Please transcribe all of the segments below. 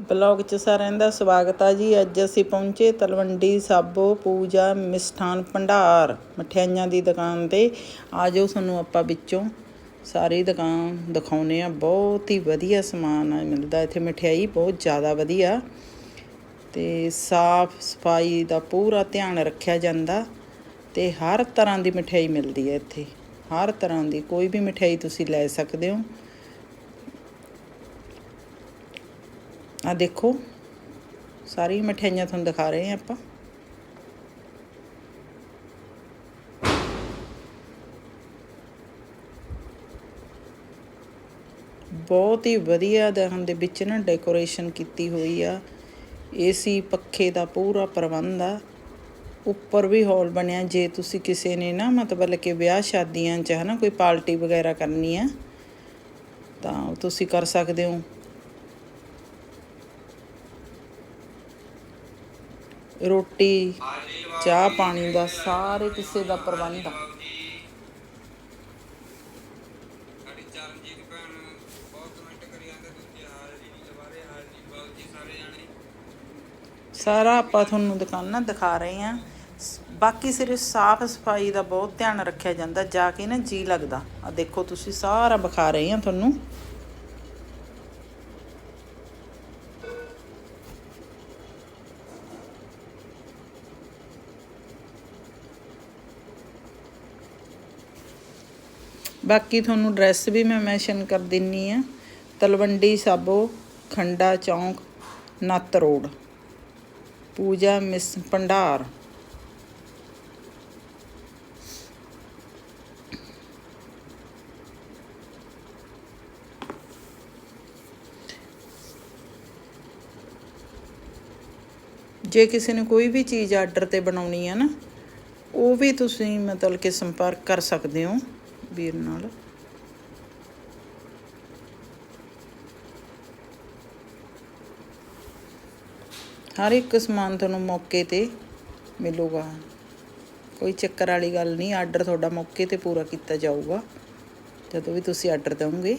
Blog 'ਚ ਸਾਰਿਆਂ ਦਾ ਸਵਾਗਤ ਆ ਜੀ। ਅੱਜ ਅਸੀਂ ਪਹੁੰਚੇ ਤਲਵੰਡੀ ਸਾਬੋ ਪੂਜਾ ਮਿਸਠਾਨ ਭੰਡਾਰ ਮਠਿਆਈਆਂ ਦੀ ਦੁਕਾਨ ਤੇ। ਆ ਜਾਓ ਤੁਹਾਨੂੰ ਆਪਾਂ ਵਿੱਚੋਂ ਸਾਰੀ ਦੁਕਾਨ ਦਿਖਾਉਨੇ ਆ। ਬਹੁਤ ਹੀ ਵਧੀਆ ਸਮਾਨ ਆ, ਮਿਲਦਾ ਇੱਥੇ। ਮਠਿਆਈ ਬਹੁਤ ਜ਼ਿਆਦਾ ਵਧੀਆ ਤੇ ਸਾਫ਼ ਸਫ਼ਾਈ ਦਾ ਪੂਰਾ ਧਿਆਨ ਰੱਖਿਆ ਜਾਂਦਾ ਤੇ ਹਰ ਤਰ੍ਹਾਂ ਦੀ ਮਠਿਆਈ ਮਿਲਦੀ ਹੈ ਇੱਥੇ। ਹਰ ਤਰ੍ਹਾਂ ਦੀ, ਕੋਈ ਵੀ ਮਠਿਆਈ ਤੁਸੀਂ ਲੈ ਸਕਦੇ ਹੋ। ਆ ਦੇਖੋ ਸਾਰੀ ਮਠਿਆਈਆਂ ਤੁਹਾਨੂੰ ਦਿਖਾ ਰਹੇ ਹਾਂ ਆਪਾਂ। ਬਹੁਤ ਹੀ ਵਧੀਆ ਦਹਨ ਦੇ ਵਿੱਚ ਨਾ ਡੈਕੋਰੇਸ਼ਨ ਕੀਤੀ ਹੋਈ ਆ। ਏਸੀ ਪੱਖੇ ਦਾ ਪੂਰਾ ਪ੍ਰਬੰਧ ਆ। ਉੱਪਰ ਵੀ ਹਾਲ ਬਣਿਆ, ਜੇ ਤੁਸੀਂ ਕਿਸੇ ਨੇ ਨਾ ਮਤਲਬ ਕਿ ਵਿਆਹ ਸ਼ਾਦੀਆਂ 'ਚ ਹਨਾ ਕੋਈ ਪਾਰਟੀ ਵਗੈਰਾ ਕਰਨੀ ਆ, ਤਾਂ ਤੁਸੀਂ ਕਰ ਸਕਦੇ ਹੋ। ਰੋਟੀ ਚਾਹ ਪਾਣੀ ਦਾ ਸਾਰੇ ਕਿਸੇ ਦਾ ਪ੍ਰਬੰਧ ਆ। ਸਾਰੇ ਆਪਾਂ ਤੁਹਾਨੂੰ ਦੁਕਾਨਾਂ ਦਿਖਾ ਰਹੇ ਹਾਂ। ਸ- ਬਾਕੀ ਸਿਰਫ ਸਾਫ਼ ਸਫ਼ਾਈ ਦਾ ਬਹੁਤ ਧਿਆਨ ਰੱਖਿਆ ਜਾਂਦਾ ਜਾ ਕੇ ਨਾ ਜੀ ਲੱਗਦਾ। ਆ ਦੇਖੋ ਤੁਸੀਂ ਸਾਰਾ ਵਿਖਾ ਰਹੇ ਹਾਂ ਤੁਹਾਨੂੰ। ਬਾਕੀ ਤੁਹਾਨੂੰ ਐਡਰੈਸ ਵੀ ਮੈਂ ਮੈਂਸ਼ਨ ਕਰ ਦਿੰਨੀ ਆ। ਤਲਵੰਡੀ ਸਾਬੋ, ਖੰਡਾ ਚੌਂਕ, ਨੱਤ ਰੋਡ। ਪੂਜਾ, ਮਿਸ ਭੰਡਾਰ। ਜੇ ਕਿਸੇ ਨੇ ਕੋਈ ਵੀ ਚੀਜ਼ ਆਰਡਰ ਤੇ ਬਣਾਉਣੀ ਹੈ ਨਾ, ਉਹ ਵੀ ਤੁਸੀਂ ਮਤਲਬ ਕਿ ਸੰਪਰਕ ਕਰ ਸਕਦੇ ਹੋ। ਵੀਰ ਨਾਲ। ਹਰ ਇੱਕ ਸਮਾਨ ਤੁਹਾਨੂੰ ਮੌਕੇ ਤੇ ਮਿਲੂਗਾ। ਕੋਈ ਚੱਕਰ ਵਾਲੀ ਗੱਲ ਨਹੀਂ ਆਰਡਰ ਤੁਹਾਡਾ ਮੌਕੇ ਤੇ ਪੂਰਾ ਕੀਤਾ ਜਾਊਗਾ। ਜਦੋਂ ਵੀ ਤੁਸੀਂ ਆਰਡਰ ਦਿਓਗੇ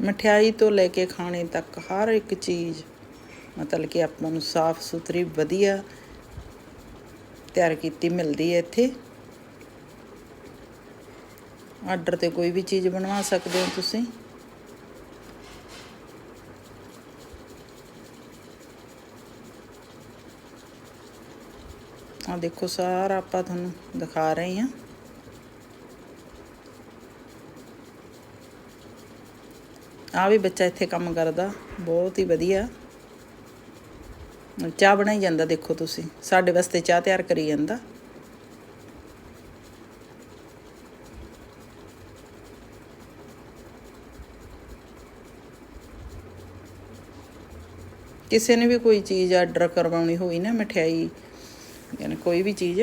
ਮਠਿਆਈ ਤੋਂ ਲੈ ਕੇ ਖਾਣੇ ਤੱਕ ਹਰ ਇੱਕ ਚੀਜ਼। ਮਤਲਬ ਕਿ ਆਪਾਂ ਨੂੰ ਸਾਫ਼ ਸੁਥਰੀ, ਵਧੀਆ ਤਿਆਰ ਕੀਤੀ ਮਿਲਦੀ ਹੈ ਇੱਥੇ। ਆਰਡਰ ਤੇ ਕੋਈ ਵੀ ਚੀਜ਼ ਬਣਵਾ ਸਕਦੇ ਹੋ ਤੁਸੀਂ। ਆ ਦੇਖੋ, ਸਾਰਾ ਆਪਾਂ ਤੁਹਾਨੂੰ ਦਿਖਾ ਰਹੇ ਹਾਂ। ਆ ਵੀ ਬੱਚਾ ਇੱਥੇ ਕੰਮ ਕਰਦਾ, ਬਹੁਤ ਹੀ ਵਧੀਆ। ਚਾਹ ਬਣਾਈ ਜਾਂਦਾ, ਦੇਖੋ ਤੁਸੀਂ। ਸਾਡੇ ਵਾਸਤੇ ਚਾਹ ਤਿਆਰ ਕਰੀ ਜਾਂਦਾ। ਕਿਸੇ ਨੇ ਵੀ ਕੋਈ ਚੀਜ਼ ਆਰਡਰ ਕਰਵਾਉਣੀ ਹੋਈ ਨਾ, ਮਠਿਆਈ, ਯਾਨੀ ਕੋਈ ਵੀ ਚੀਜ਼,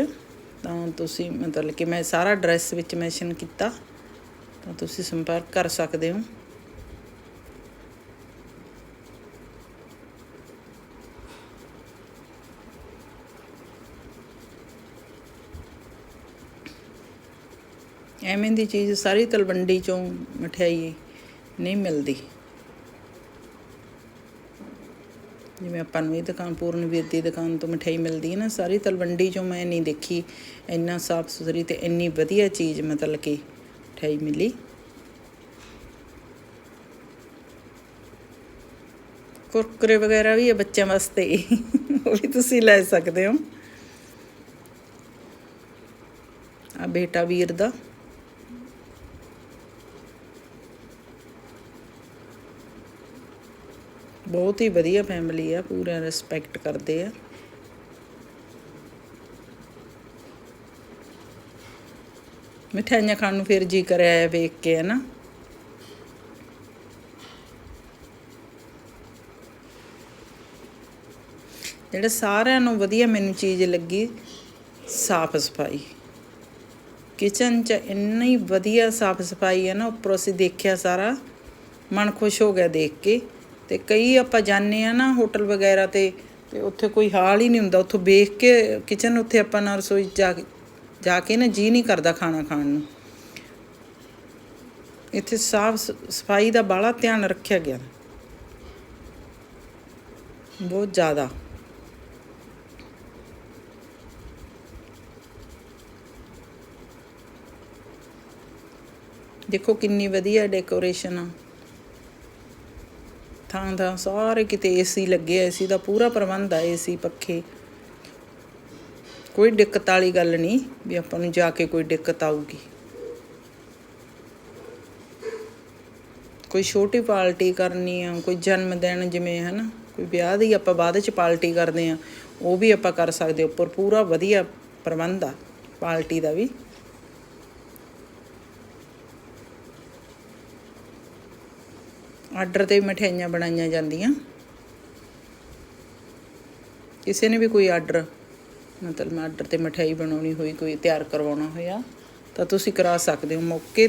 ਤਾਂ ਤੁਸੀਂ ਮਤਲਬ ਕਿ ਮੈਂ ਸਾਰਾ ਐਡਰੈਸ ਵਿੱਚ ਮੈਂਸ਼ਨ ਕੀਤਾ, ਤਾਂ ਤੁਸੀਂ ਸੰਪਰਕ ਕਰ ਸਕਦੇ ਹੋ। ਐਵੇਂ ਦੀ ਚੀਜ਼ ਸਾਰੀ ਤਲਵੰਡੀ ਚੋਂ ਮਠਿਆਈ ਨਹੀਂ ਮਿਲਦੀ। ਜਿਵੇਂ ਆਪਾਂ ਨੂੰ ਇਹ ਦੁਕਾਨ ਪੂਰਨਵੀਰ ਦੀ ਦੁਕਾਨ ਤੋਂ ਮਠਿਆਈ ਮਿਲਦੀ ਹੈ ਨਾ, ਸਾਰੀ ਤਲਵੰਡੀ ਚੋਂ ਮੈਂ ਨਹੀਂ ਦੇਖੀ, ਇੰਨਾ ਸਾਫ਼ ਸੁਥਰੀ ਤੇ ਇੰਨੀ ਵਧੀਆ ਚੀਜ਼ ਮਤਲਬ ਕਿ ਮਠਿਆਈ ਮਿਲੀ। ਕੁਰਕਰੇ ਵਗੈਰਾ ਵੀ ਹੈ ਬੱਚਿਆਂ ਵਾਸਤੇ। ਉਹ ਵੀ ਤੁਸੀਂ ਲੈ ਸਕਦੇ ਹੋ। ਆ ਬੇਟਾ ਵੀਰ ਦਾ। ਬਹੁਤ ਹੀ ਵਧੀਆ ਫੈਮਿਲੀ ਆ, ਪੂਰਾ ਰਿਸਪੈਕਟ ਕਰਦੇ ਆ। ਮਿਠਾਈਆਂ ਖਾਣ ਨੂੰ ਫਿਰ ਜੀ ਕਰਿਆ ਆ ਵੇਖ ਕੇ ਹੈ ਨਾ ਜਿਹੜਾ ਸਾਰਿਆਂ ਨੂੰ ਵਧੀਆ ਮੈਨੂੰ ਚੀਜ਼ ਲੱਗੀ, ਸਾਫ਼ ਸਫ਼ਾਈ। ਕਿਚਨ 'ਚ ਇੰਨੀ ਵਧੀਆ ਸਾਫ਼ ਸਫ਼ਾਈ ਹੈ ਨਾ, ਉੱਪਰੋਂ ਅਸੀਂ ਦੇਖਿਆ ਸਾਰਾ, ਮਨ ਖੁਸ਼ ਹੋ ਗਿਆ ਦੇਖ ਕੇ। ਤੇ ਕਈ ਆਪਾਂ ਜਾਂਦੇ ਆ ਨਾ ਹੋਟਲ ਵਗੈਰਾ ਤੇ ਤੇ ਉੱਥੇ ਕੋਈ ਹਾਲ ਹੀ ਨਹੀਂ ਹੁੰਦਾ। ਉੱਥੋਂ ਵੇਖ ਕੇ ਕਿਚਨ ਉੱਥੇ ਆਪਾਂ ਨਾ ਰਸੋਈ ਜਾ ਜਾ ਕੇ ਨਾ ਜੀ ਨਹੀਂ ਕਰਦਾ ਖਾਣਾ ਖਾਣ ਨੂੰ। ਇੱਥੇ ਸਾਫ਼ ਸਫ਼ਾਈ ਦਾ ਬਾਲਾ ਧਿਆਨ ਰੱਖਿਆ ਗਿਆ। ਬਹੁਤ ਜ਼ਿਆਦਾ। ਦੇਖੋ ਕਿੰਨੀ ਵਧੀਆ ਡੈਕੋਰੇਸ਼ਨ ਆ। ਥਾਂ ਥਾਂ ਸਾਰੇ ਕਿਤੇ ਏਸੀ ਲੱਗੇ ਆ ਏਸੀ ਦਾ ਪੂਰਾ ਪ੍ਰਬੰਧ ਆ ਏਸੀ ਪੱਖੇ। ਕੋਈ ਦਿੱਕਤ ਵਾਲੀ ਗੱਲ ਨਹੀਂ ਵੀ ਆਪਾਂ ਨੂੰ ਜਾ ਕੇ ਕੋਈ ਦਿੱਕਤ ਆਊਗੀ। ਕੋਈ ਛੋਟੀ ਪਾਰਟੀ ਕਰਨੀ ਆ, ਕੋਈ ਜਨਮ ਦਿਨ ਜਿਵੇਂ ਹੈ ਨਾ ਕੋਈ ਵਿਆਹ ਦੀ ਆਪਾਂ ਬਾਅਦ ਚ ਪਾਰਟੀ ਕਰਦੇ ਆ, ਉਹ ਵੀ ਆਪਾਂ ਕਰ ਸਕਦੇ ਉੱਪਰ ਪੂਰਾ ਵਧੀਆ ਪ੍ਰਬੰਧ ਆ ਪਾਰਟੀ ਦਾ ਵੀ। ਆਰਡਰ ਤੇ ਵੀ ਮਠਿਆਈਆਂ ਬਣਾਈਆਂ ਜਾਂਦੀਆਂ। ਕਿਸੇ ਨੇ ਵੀ ਕੋਈ ਆਰਡਰ, ਮਤਲਬ ਆਰਡਰ ਤੇ ਮਠਿਆਈ ਬਣਾਉਣੀ ਹੋਈ, ਕੋਈ ਤਿਆਰ ਕਰਵਾਉਣਾ ਹੋਇਆ, ਤਾਂ ਤੁਸੀਂ ਕਰਾ ਸਕਦੇ ਹੋ। ਮੌਕੇ